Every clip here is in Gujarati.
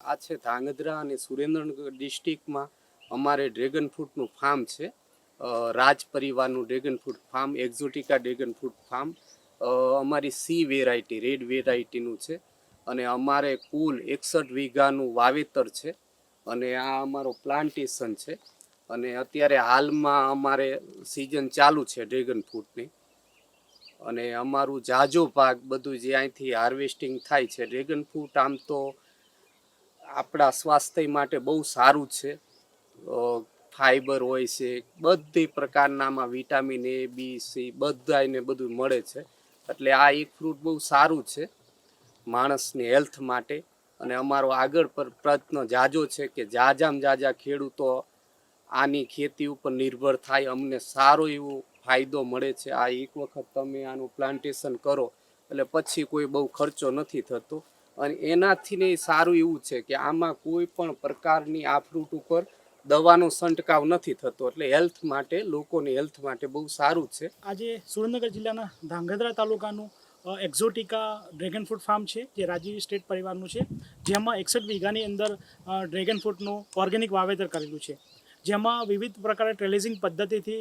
આ છે ધાંગધ્રા અને સુરેન્દ્રનગર ડિસ્ટ્રિક્ટમાં અમારે ડ્રેગન ફ્રૂટનું ફાર્મ છે. રાજ પરિવારનું dragon fruit farm, Exotica dragon fruit farm. અમારી સી વેરાયટી, રેડ વેરાયટીનું છે. અને અમારે કુલ એકસઠ વીઘાનું વાવેતર છે. અને આ અમારો પ્લાન્ટેશન છે. અને અત્યારે હાલમાં અમારે સિઝન ચાલુ છે ડ્રેગન ફ્રૂટની. અને અમારું જાજો ભાગ બધું જે અહીંથી હાર્વેસ્ટિંગ થાય છે ડ્રેગન ફ્રૂટ, આમ તો આપણા સ્વાસ્થ્ય માટે બહુ સારું છે. ફાઈબર હોય છે, બધી પ્રકારનામાં વિટામિન એ, બી, સી બધા એને બધું મળે છે. એટલે આ એક ફ્રૂટ બહુ સારું છે માણસની હેલ્થ માટે. અને અમારો આગળ પર પ્રયત્ન જાજો છે કે જાજામ જાજા ખેડૂતો આની ખેતી ઉપર નિર્ભર થાય. અમને સારો એવો ફાયદો મળે છે. આ એક વખત તમે આનું પ્લાન્ટેશન કરો એટલે પછી કોઈ બહુ ખર્ચો નથી થતો. અને એનાથી ને સારું એવું છે કે આમાં કોઈ પણ પ્રકારની આ ફ્રૂટ ઉપર દવાનો છંટકાવ નથી થતો. એટલે હેલ્થ માટે, લોકોની હેલ્થ માટે બહુ સારું છે. આજે સુરેન્દ્રનગર જિલ્લાના ધાંગધ્રા તાલુકાનું એક્ઝોટિકા ડ્રેગન ફ્રૂટ ફાર્મ છે, જે રાજીવ સ્ટેટ પરિવારનું છે. જેમાં એકસઠ વીઘાની અંદર ડ્રેગન ફ્રૂટનું ઓર્ગેનિક વાવેતર કરેલું છે. જેમાં વિવિધ પ્રકારે ટ્રેલેઝિંગ પદ્ધતિથી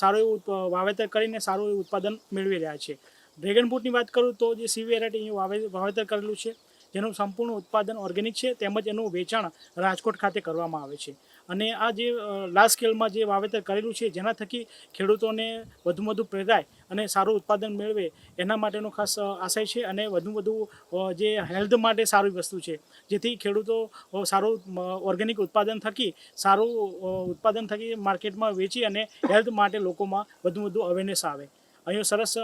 સારું એવું વાવેતર કરીને સારું એવું ઉત્પાદન મેળવી રહ્યા છે. ડ્રેગન ફ્રૂટની વાત કરું તો જે સી વેરાયટી વાવેતર કરેલું છે જેનું સંપૂર્ણ ઉત્પાદન ઓર્ગેનિક છે, તેમજ એનું વેચાણ રાજકોટ ખાતે કરવામાં આવે છે. અને આ જે લાર્જ સ્કેલમાં જે વાવેતર કરેલું છે, જેના થકી ખેડૂતોને વધુમાં વધુ પ્રેરાય અને સારું ઉત્પાદન મેળવે, એના માટેનો ખાસ આશય છે અને વધુ વધુ જે હેલ્થ માટે સારી વસ્તુ છે. જેથી ખેડૂતો સારું ઓર્ગેનિક ઉત્પાદન થકી, સારું ઉત્પાદન થકી માર્કેટમાં વેચી અને હેલ્થ માટે લોકોમાં વધુ વધુ અવેરનેસ આવે. અહીં સરસ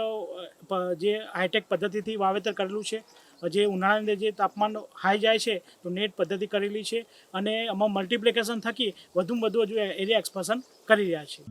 જે હાઈટેક પદ્ધતિથી વાવેતર કરેલું છે. જે ઉનાળાની અંદર જે તાપમાન હાઈ જાય છે, તો નેટ પદ્ધતિ કરેલી છે અને આમાં મલ્ટિપ્લિકેશન થકી વધુમાં વધુ હજુ એરિયા એક્સપાન્શન કરી રહ્યા છે.